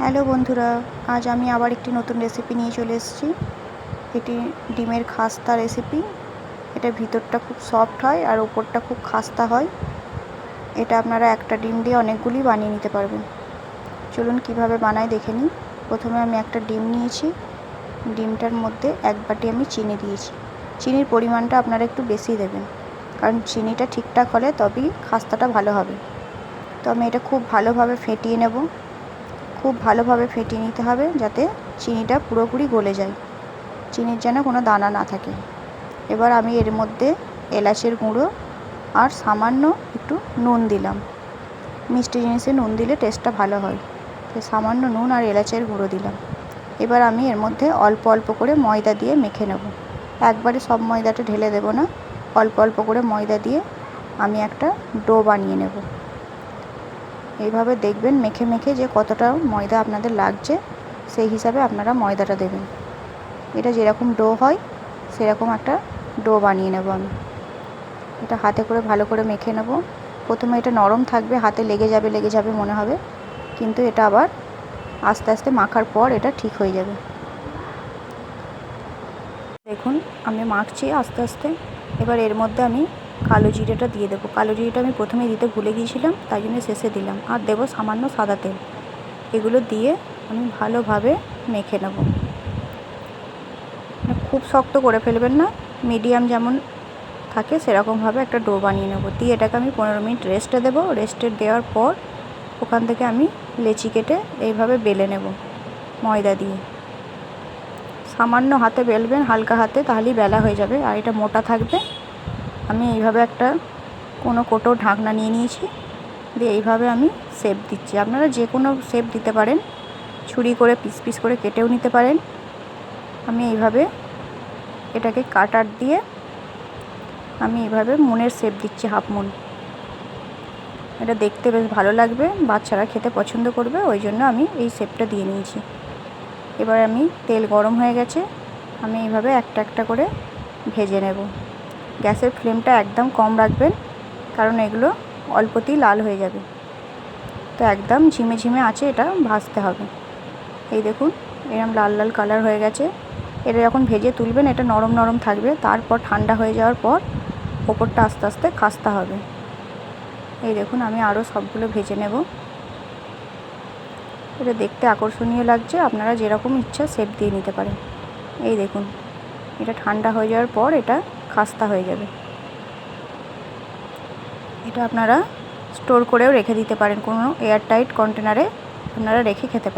Hello বন্ধুরা, আজ আমি আবার একটি নতুন রেসিপি নিয়ে চলে এসেছি। এটি ডিমের খাস্তা রেসিপি এটা ভিতরটা খুব সফট হয় আর ওপরটা খুব খাস্তা হয়। এটা আপনারা একটা ডিম দিয়ে অনেকগুলি বানিয়ে নিতে পারবেন। চলুন কীভাবে বানাই দেখে নিই। প্রথমে আমি একটা ডিম নিয়েছি। ডিমটার মধ্যে এক বাটি আমি চিনি দিয়েছি। চিনির পরিমাণটা আপনারা একটু বেশি দেবেন, কারণ চিনিটা ঠিকঠাক হলে তবেই খাস্তাটা ভালো হবে। তো আমি এটা খুব ভালোভাবে ফেটিয়ে নেব। খুব ভালোভাবে ফেটিয়ে নিতে হবে যাতে চিনিটা পুরোপুরি গলে যায়। চিনির যেন কোনো দানা না থাকে। এবার আমি এর মধ্যে এলাচের গুঁড়ো আর সামান্য একটু নুন দিলাম। মিষ্টি জিনিসে নুন দিলে টেস্টটা ভালো হয়। তো সামান্য নুন আর এলাচের গুঁড়ো দিলাম। এবার আমি এর মধ্যে অল্প অল্প করে ময়দা দিয়ে মেখে নেব। একবারে সব ময়দাটা ঢেলে দেব না। অল্প অল্প করে ময়দা দিয়ে আমি একটা ডো বানিয়ে নেব। এইভাবে দেখবেন, মেখে মেখে যে কতটা ময়দা আপনাদের লাগছে, সেই হিসাবে আপনারা ময়দাটা দেবেন। এটা যেরকম ডো হয়, সেরকম একটা ডো বানিয়ে নেব আমি। এটা হাতে করে ভালো করে মেখে নেব। প্রথমে এটা নরম থাকবে, হাতে লেগে যাবে লেগে যাবে মনে হবে। কিন্তু এটা আবার আস্তে আস্তে মাখার পর এটা ঠিক হয়ে যাবে। দেখুন, আমি মাখছি আস্তে আস্তে। এবার এর মধ্যে আমি কালো জিরেটা দিয়ে দেবো। কালো জিরেটা আমি প্রথমে দিতে ভুলে গিয়েছিলাম, তাই জন্য শেষে দিলাম। আর দেবো সামান্য সাদা তেল। এগুলো দিয়ে আমি ভালোভাবে মেখে নেব। খুব শক্ত করে ফেলবেন না, মিডিয়াম যেমন থাকে সেরকমভাবে একটা ডো বানিয়ে নেব। দিয়ে এটাকে আমি পনেরো মিনিট রেস্টে দেবো। রেস্টে দেওয়ার পর ওখান থেকে আমি লেচি কেটে এইভাবে বেলে নেব ময়দা দিয়ে। সামান্য হাতে বেলবেন, হালকা হাতে, তাহলেই বেলা হয়ে যাবে। আর এটা মোটা থাকবে। আমি এইভাবে একটা কোনো কোটো ঢাকনা নিয়ে নিয়েছি, দিয়ে এইভাবে আমি শেপ দিচ্ছি। আপনারা যে কোনো শেপ দিতে পারেন, ছুরি করে পিস পিস করে কেটেও নিতে পারেন। আমি এইভাবে এটাকে কাটার দিয়ে আমি এইভাবে মনের শেপ দিচ্ছি হাফ মুন এটা দেখতে বেশ ভালো লাগবে, বাচ্চারা খেতে পছন্দ করবে, ওই জন্য আমি এই শেপটা দিয়ে নিয়েছি। এবার আমি তেল গরম হয়ে গেছে, আমি এইভাবে একটা একটা করে ভেজে নেব। গ্যাসের ফ্লেমটা একদম কম রাখবেন, কারণ এগুলো অল্পতেই লাল হয়ে যাবে। তো একদম ঝিমে ঝিমে আছে এটা, ভাজতে হবে। এই দেখুন, এরম লাল লাল কালার হয়ে গেছে। এটা যখন ভেজে তুলবেন, এটা নরম নরম থাকবে। তারপর ঠান্ডা হয়ে যাওয়ার পর ওপরটা আস্তে আস্তে খাস্তা হবে। এই দেখুন, আমি আরও সবগুলো ভেজে নেব। এটা দেখতে আকর্ষণীয় লাগছে। আপনারা যেরকম ইচ্ছা শেপ দিয়ে নিতে পারেন। এই দেখুন, এটা ঠান্ডা হয়ে যাওয়ার পর এটা খাস্তা হয়ে যাবে। এটা আপনারা স্টোর করেও রেখে দিতে পারেন। কোনো এয়ারটাইট কন্টেনারে আপনারা রেখে খেতে পারেন।